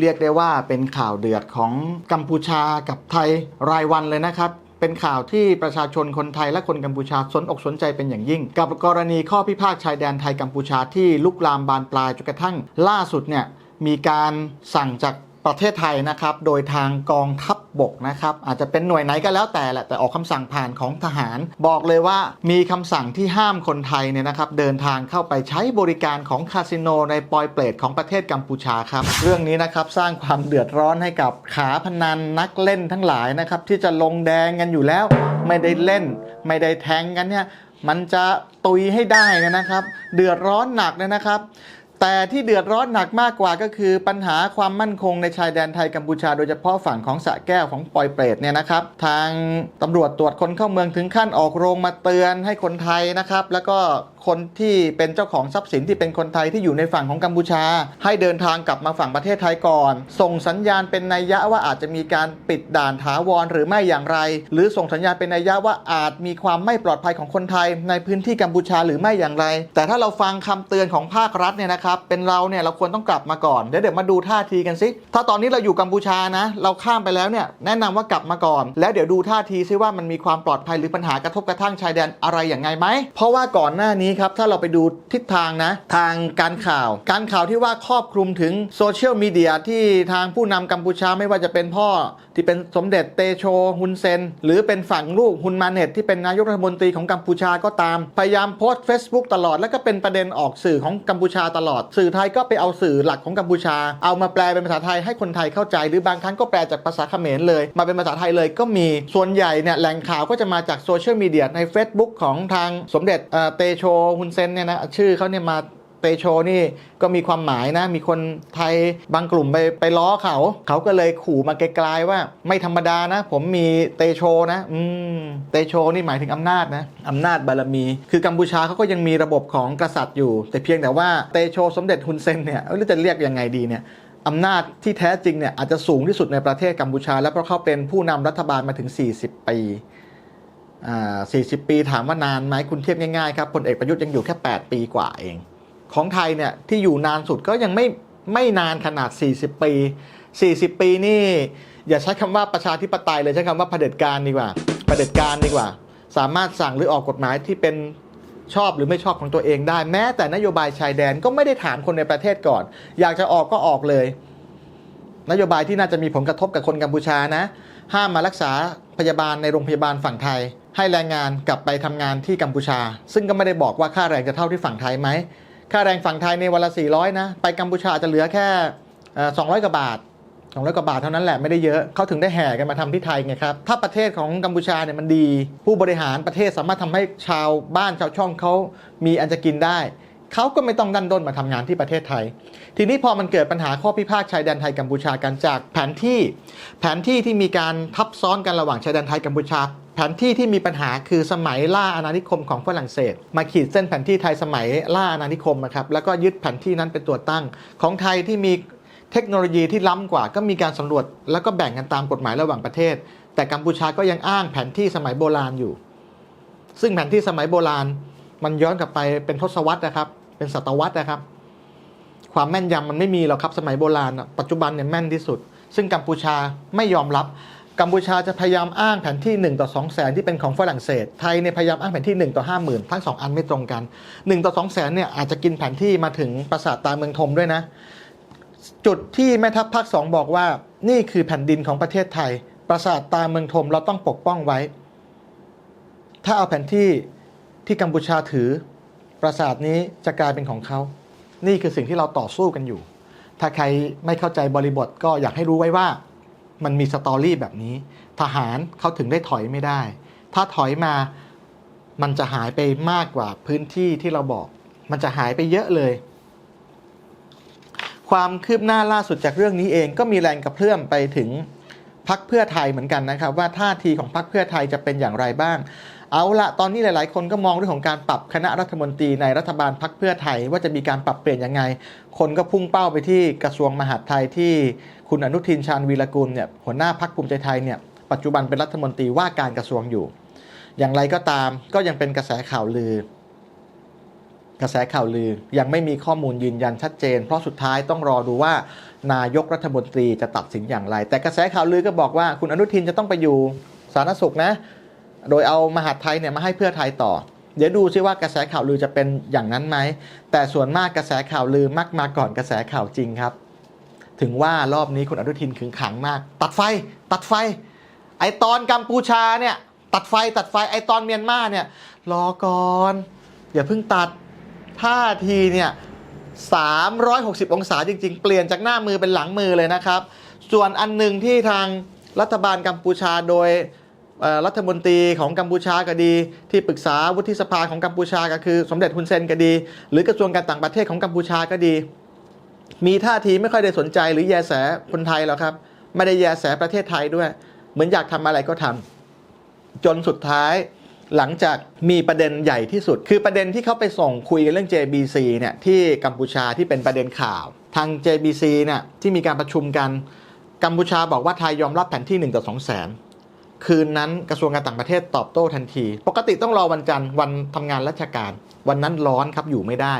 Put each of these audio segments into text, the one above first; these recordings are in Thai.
เรียกได้ว่าเป็นข่าวเดือดของกัมพูชากับไทยรายวันเลยนะครับเป็นข่าวที่ประชาชนคนไทยและคนกัมพูชาสนอกสนใจเป็นอย่างยิ่ง กับกรณีข้อพิพาทชายแดนไทยกัมพูชาที่ลุกลามบานปลายจนกระทั่งล่าสุดเนี่ยมีการสั่งจาก ประเทศไทยนะครับ โดยทางกองทัพบบกนะครับ อาจจะเป็นหน่วยไหนก็แล้วแต่แหละ แต่ออกคำสั่งผ่านของทหาร บอกเลยว่ามีคำสั่งที่ห้ามคนไทยเนี่ยนะครับ เดินทางเข้าไปใช้บริการของคาสิโนในปอยเปรตของประเทศกัมพูชาครับ เรื่องนี้นะครับสร้างความเดือดร้อนให้กับขาพนันนักเล่นทั้งหลายนะครับ ที่จะลงแดงกันอยู่แล้ว ไม่ได้เล่น ไม่ได้แทงกันเนี่ยมันจะตุยให้ได้นะครับ เดือดร้อนหนักเลยนะครับ แต่ที่เดือดร้อนหนักมากกว่าก็คือปัญหาความมั่นคงในชายแดนไทยกัมพูชาโดยเฉพาะฝั่งของสะแก้วของปอยเปรตเนี่ยนะครับ ทางตำรวจตรวจคนเข้าเมืองถึงขั้นออกโรงมาเตือนให้คนไทยนะครับ แล้วก็ คนที่เป็นเจ้าของทรัพย์สินที่เป็นคนไทยที่อยู่ในฝั่งของกัมพูชา ให้เดินทางกลับมาฝั่งประเทศไทยก่อน ส่งสัญญาณเป็นนัยยะว่าอาจจะมีการปิดด่านถาวรหรือไม่อย่างไร หรือส่งสัญญาณเป็นนัยยะว่าอาจมีความไม่ปลอดภัยของคนไทย ในพื้นที่กัมพูชาหรือไม่อย่างไร แต่ถ้าเราฟังคำเตือนของภาครัฐเนี่ยนะครับเป็นเราเนี่ยเราควรต้องกลับมาก่อนเดี๋ยวเดี๋ยวมาดูท่าทีกันสิถ้าตอนนี้เราอยู่กัมพูชานะ เราข้ามไปแล้วเนี่ยแนะนำว่ากลับมาก่อน แล้วเดี๋ยวดูท่าทีซิว่ามันมีความปลอดภัยหรือปัญหากระทบกระทั่งชายแดนอะไรอย่างไงไหมเพราะว่าก่อนหน้านี้ครับ ถ้าเราไปดูทิศทางนะ ทางการข่าว การข่าวที่ว่าครอบคลุมถึงโซเชียลมีเดียที่ทางผู้นำกัมพูชาไม่ว่าจะเป็นพ่อที่เป็นสมเด็จเตโชฮุนเซน หรือเป็นฝั่งลูกฮุนมาเน็ตที่เป็นนายกรัฐมนตรีของกัมพูชาก็ตาม พยายามโพสต์ Facebook ตลอด แล้วก็เป็นประเด็นออกสื่อของกัมพูชาตลอด สื่อไทยก็ไปเอาสื่อหลักของกัมพูชา เอามาแปลเป็นภาษาไทยให้คนไทยเข้าใจ หรือบางครั้งก็แปลจากภาษาเขมรเลย มาเป็นภาษาไทยเลยก็มีส่วนใหญ่เนี่ยแหล่งข่าวก็จะมาจากโซเชียลมีเดียใน Facebook ของทางสมเด็จเตโชฮุนเซนเนี่ยนะชื่อเขาเนี่ยมาเตโชนี่ก็มีความหมายนะ มีคนไทยบางกลุ่มไปไปล้อเขา เขาก็เลยขู่มาไกลๆว่า ไม่ธรรมดานะ ผมมีเตโชนะ อืมเตโชนี่หมายถึงอำนาจนะอำนาจบารมี คือกัมพูชาเขาก็ยังมีระบบของกษัตริย์อยู่ แต่เพียงแต่ว่าเตโชสมเด็จฮุนเซนเนี่ยเอ้ยแล้วจะเรียกยังไงดีเนี่ยอำนาจที่แท้จริงเนี่ยอาจจะสูงที่สุดในประเทศกัมพูชา และเพราะเขาเป็นผู้นำรัฐบาลมาถึง 40 ปีอ่า 40 ปีถามว่านานไหมคุณเทียบง่ายๆครับพลเอกประยุทธ์ยังอยู่แค่ 8 ปีกว่าเอง ของไทยเนี่ยที่อยู่นานสุดก็ยังไม่ไม่นานขนาด 40 ปี 40 ปีนี่อย่าใช้คำว่าประชาธิปไตยเลยใช้คำว่าเผด็จการดีกว่าเผด็จการดีกว่า สามารถสั่งหรือออกกฎหมายที่เป็นชอบหรือไม่ชอบของตัวเองได้ แม้แต่นโยบายชายแดนก็ไม่ได้ถามคนในประเทศก่อน อยากจะออกก็ออกเลย นโยบายที่น่าจะมีผลกระทบกับคนกัมพูชานะ ห้ามมารักษาพยาบาลในโรงพยาบาลฝั่งไทย ให้แรงงานกลับไปทำงานที่กัมพูชา ซึ่งก็ไม่ได้บอกว่าค่าแรงจะเท่าที่ฝั่งไทยไหม ค่าแรงฝั่งไทยในวันละ 400 นะ ไปกัมพูชาอาจจะเหลือแค่เอ่อ200 กว่าบาท 200 กว่าบาทเท่านั้นแหละไม่ได้เยอะเขาถึงได้แห่กันมาทำที่ไทยไงครับ ถ้าประเทศของกัมพูชาเนี่ยมันดี ผู้บริหารประเทศสามารถทำให้ชาวบ้านชาวช่องเขามีอันจะกินได้เขาก็ไม่ต้องดันด้นมาทำงานที่ประเทศไทย ทีนี้พอมันเกิดปัญหาข้อพิพาทชายแดนไทยกัมพูชากันจากแผนที่ แผนที่ที่มีการทับซ้อนกันระหว่างชายแดนไทยกัมพูชา แผนที่ที่มีปัญหาคือสมัยล่าอาณานิคมของฝรั่งเศส มาขีดเส้นแผนที่ไทยสมัยล่าอาณานิคมนะครับแล้วก็ยึดแผนที่นั้นเป็นตัวตั้ง ของไทยที่มีเทคโนโลยีที่ล้ำกว่า ก็มีการสำรวจแล้วก็แบ่งกันตามกฎหมายระหว่างประเทศ แต่กัมพูชาก็ยังอ้างแผนที่สมัยโบราณอยู่ ซึ่งแผนที่สมัยโบราณ มันย้อนกลับไปเป็นทศวรรษนะครับ เป็นศตวรรษนะครับ ความแม่นยำมันไม่มีหรอกครับสมัยโบราณ ปัจจุบันเนี่ยแม่นที่สุด ซึ่งกัมพูชาไม่ยอมรับ กัมพูชาจะพยายามอ้างแผนที่ 1 ต่อ 2 0 0แสนที่เป็นของฝรั่งเศส ไทยเนี่ยพยายามอ้างแผนที่ 1 ต่อ 5 0,000 ทั้ง 2 อันไม่ตรงกัน 1 ต่อ 2 0 0แสนเนี่ยอาจจะกินแผนที่มาถึงปราสาทตาเมืองธมด้วยนะ จุดที่แม่ทัพภาคสองบอกว่านี่คือแผ่นดินของประเทศไทย ปราสาทตาเมืองธมเราต้องปกป้องไว้ ถ้าเอาแผนที่ที่กัมพูชาถือ ปราสาทนี้จะกลายเป็นของเขา นี่คือสิ่งที่เราต่อสู้กันอยู่ ถ้าใครไม่เข้าใจบริบทก็อยากให้รู้ไว้ว่า มันมีสตอรี่แบบนี้ ทหารเขาถึงได้ถอยไม่ได้ ถ้าถอยมามันจะหายไปมากกว่าพื้นที่ที่เราบอก มันจะหายไปเยอะเลย ความคืบหน้าล่าสุดจากเรื่องนี้เองก็มีแรงกระเพื่อมไปถึงพักเพื่อไทยเหมือนกันนะครับ ว่าท่าทีของพักเพื่อไทยจะเป็นอย่างไรบ้าง เอาละตอนนี้หลาย ๆ คนก็มองเรื่องของการปรับคณะรัฐมนตรีในรัฐบาลพักเพื่อไทย ว่าจะมีการปรับเปลี่ยนยังไง คนก็พุ่งเป้าไปที่กระทรวงมหาดไทยที่คุณอนุทินชาญวีรกุลเนี่ยหัวหน้าพักภูมิใจไทยเนี่ยปัจจุบันเป็นรัฐมนตรีว่าการกระทรวงอยู่ อย่างไรก็ตามก็ยังเป็นกระแสข่าวลือ กระแสข่าวลือยังไม่มีข้อมูลยืนยันชัดเจน เพราะสุดท้ายต้องรอดูว่านายกรัฐมนตรีจะตัดสินอย่างไร แต่กระแสข่าวลือก็บอกว่าคุณอนุทินจะต้องไปอยู่สาธารณสุขนะ โดยเอามหาไทยเนี่ยมาให้เพื่อไทยต่อ เดี๋ยวดูซิว่ากระแสข่าวลือจะเป็นอย่างนั้นไหม แต่ส่วนมากกระแสข่าวลือมักมาก่อนกระแสข่าวจริงครับ ถึงว่ารอบนี้คุณอนุทินขึงขังมาก ตัดไฟ ตัดไฟ ไอตอนกัมพูชาเนี่ย ตัดไฟตัดไฟไอตอนเมียนมาเนี่ยรอก่อนอย่าเพิ่งตัดท่าทีเนี่ย360 องศาจริง ๆ เปลี่ยนจากหน้ามือเป็นหลังมือเลยนะครับ ส่วนอันหนึ่งที่ทางรัฐบาลกัมพูชาโดย รัฐมนตรีของกัมพูชาก็ดี ที่ปรึกษาวุฒิสภาของกัมพูชาก็คือ สมเด็จฮุนเซนก็ดี หรือกระทรวงการต่างประเทศของกัมพูชาก็ดี มีท่าทีไม่ค่อยได้สนใจหรือแยแสคนไทยหรอกครับ ไม่ได้แยแสประเทศไทยด้วย เหมือนอยากทำอะไรก็ทำจนสุดท้ายหลังจากมีประเด็นใหญ่ที่สุด คือประเด็นที่เขาไปส่งคุยกันเรื่อง JBC เนี่ยที่กัมพูชาที่เป็นประเด็นข่าว ทาง JBC เนี่ยที่มีการประชุมกันกัมพูชาบอกว่าไทยยอมรับแผนที่1ต่อ2แสน คืนนั้นกระทรวงการต่างประเทศตอบโต้ทันที ปกติต้องรอวันจันทร์วันทำงานราชการ วันนั้นร้อนครับอยู่ไม่ได้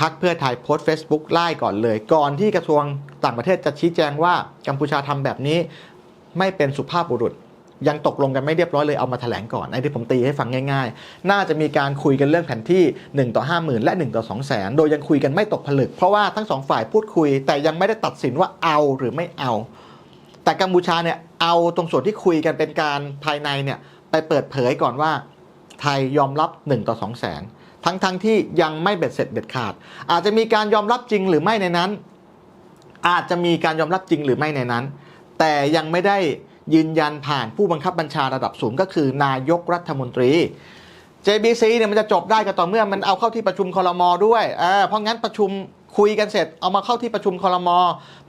พักเพื่อไทยโพสต์ Facebook ไล่ก่อนเลย ก่อนที่กระทรวงต่างประเทศจะชี้แจงว่ากัมพูชาทำแบบนี้ไม่เป็นสุภาพบุรุษ ยังตกลงกันไม่เรียบร้อยเลยเอามาแถลงก่อนไอ้ที่ผมตีให้ฟังง่ายๆ น่าจะมีการคุยกันเรื่องแผนที่ 1 ต่อ 50,000 และ 1 ต่อ 2 0 0แสนโดยยังคุยกันไม่ตกผลึก เพราะว่าทั้งสองฝ่ายพูดคุย แต่ยังไม่ได้ตัดสินว่าเอาหรือไม่เอา แต่กัมพูชาเนี่ย เอาตรงส่วนที่คุยกันเป็นการภายในเนี่ยไปเปิดเผยก่อนว่า ไทยยอมรับ 1 ต่อ 2 0 0แสนทั้งทั้งที่ยังไม่เบ็ดเสร็จเด็ดขาด อาจจะมีการยอมรับจริงหรือไม่ในนั้น อาจจะมีการยอมรับจริงหรือไม่ในนั้น แต่ยังไม่ได้ยืนยันผ่านผู้บังคับบัญชาระดับสูงก็คือนายกรัฐมนตรี JBC เนี่ยมันจะจบได้ก็ต่อเมื่อมันเอาเข้าที่ประชุมคอรมอด้วย เพราะงั้นประชุม คุยกันเสร็จเอามาเข้าที่ประชุมคอรมอ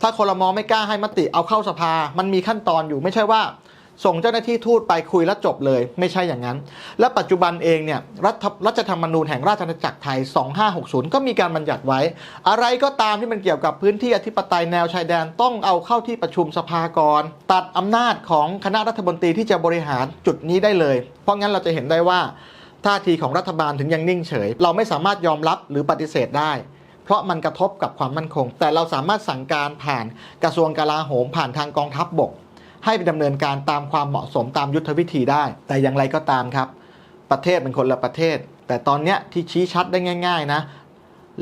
ถ้าคอรมอไม่กล้าให้มติเอาเข้าสภา มันมีขั้นตอนอยู่ไม่ใช่ว่า ส่งเจ้าหน้าที่ทูตไปคุยแล้วจบเลย ไม่ใช่อย่างนั้น และปัจจุบันเองเนี่ยรัฐรัฐธรรมนูญแห่งราชอาณาจักรไทย 2560 ก็มีการบัญญัติไว้ อะไรก็ตามที่มันเกี่ยวกับพื้นที่อธิปไตยแนวชายแดนต้องเอาเข้าที่ประชุมสภาก่อนตัดอำนาจของคณะรัฐมนตรีที่จะบริหารจุดนี้ได้เลย เพราะงั้นเราจะเห็นได้ว่าท่าทีของรัฐบาลถึงยังนิ่งเฉย เราไม่สามารถยอมรับหรือปฏิเสธได้ เพราะมันกระทบกับความมั่นคง แต่เราสามารถสั่งการผ่านกระทรวงกลาโหมผ่านทางกองทัพบบก ให้ไปดำเนินการตามความเหมาะสมตามยุทธวิธีได้ แต่อย่างไรก็ตามครับ ประเทศเป็นคนละประเทศ แต่ตอนเนี้ยที่ชี้ชัดได้ง่าย ๆนะ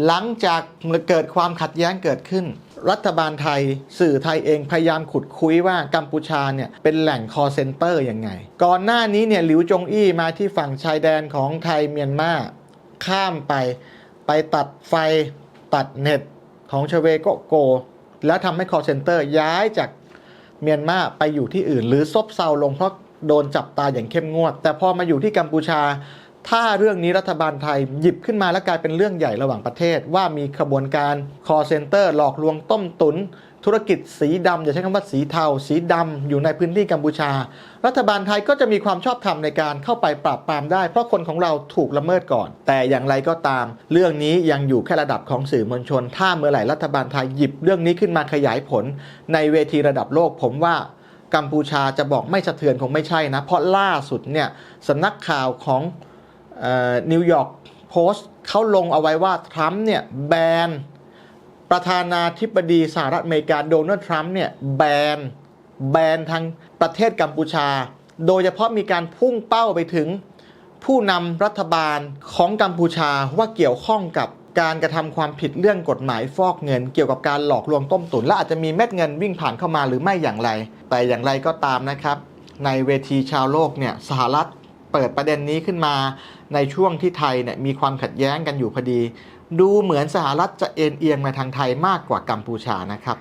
หลังจากเกิดความขัดแย้งเกิดขึ้น รัฐบาลไทย สื่อไทยเองพยายามขุดคุยว่ากัมพูชาเนี่ยเป็นแหล่งคอเซ็นเตอร์ยังไง ก่อนหน้านี้เนี่ยหลิวจงอี้มาที่ฝั่งชายแดนของไทยเมียนมาข้ามไปไปตัดไฟ ตัดเน็ตของชเวโกโก แล้วทำให้คอเซนเตอร์ย้ายจากเมียนมาไปอยู่ที่อื่น หรือซบเซาลงเพราะโดนจับตาอย่างเข้มงวด แต่พอมาอยู่ที่กัมพูชา ถ้าเรื่องนี้รัฐบาลไทยหยิบขึ้นมาแล้วกลายเป็นเรื่องใหญ่ระหว่างประเทศ ว่ามีขบวนการ call center หลอกลวงต้มตุ๋น ธุรกิจสีดำอย่าใช้คำว่าสีเทา สีดำอยู่ในพื้นที่กัมพูชา รัฐบาลไทยก็จะมีความชอบธรรมในการเข้าไปปราบปรามได้ เพราะคนของเราถูกละเมิดก่อน แต่อย่างไรก็ตาม เรื่องนี้ยังอยู่แค่ระดับของสื่อมวลชน ถ้าเมื่อไหร่รัฐบาลไทยหยิบเรื่องนี้ขึ้นมาขยายผล ในเวทีระดับโลกผมว่ากัมพูชาจะบอกไม่สะเทือนคงไม่ใช่นะ เพราะล่าสุดเนี่ยสำนักข่าวของนิวยอร์กโพสต์เขาลงเอาไว้ว่าทรัมป์เนี่ยแบน ประธานาธิบดีสหรัฐอเมริกาโดนัลด์ทรัมป์เนี่ยแบนแบนทางประเทศกัมพูชา โดยเฉพาะมีการพุ่งเป้าไปถึง ผู้นำรัฐบาลของกัมพูชาว่าเกี่ยวข้องกับการกระทำความผิดเรื่องกฎหมายฟอกเงิน เกี่ยวกับการหลอกลวงต้มตุ๋นและอาจจะมีเม็ดเงินวิ่งผ่านเข้ามาหรือไม่อย่างไร แต่อย่างไรก็ตามนะครับ ในเวทีชาวโลกเนี่ยสหรัฐเปิดประเด็นนี้ขึ้นมา ในช่วงที่ไทยเนี่ยมีความขัดแย้งกันอยู่พอดี ดูเหมือนสหรัฐจะเอ็นเอียงมาทางไทยมากกว่ากัมพูชานะครับ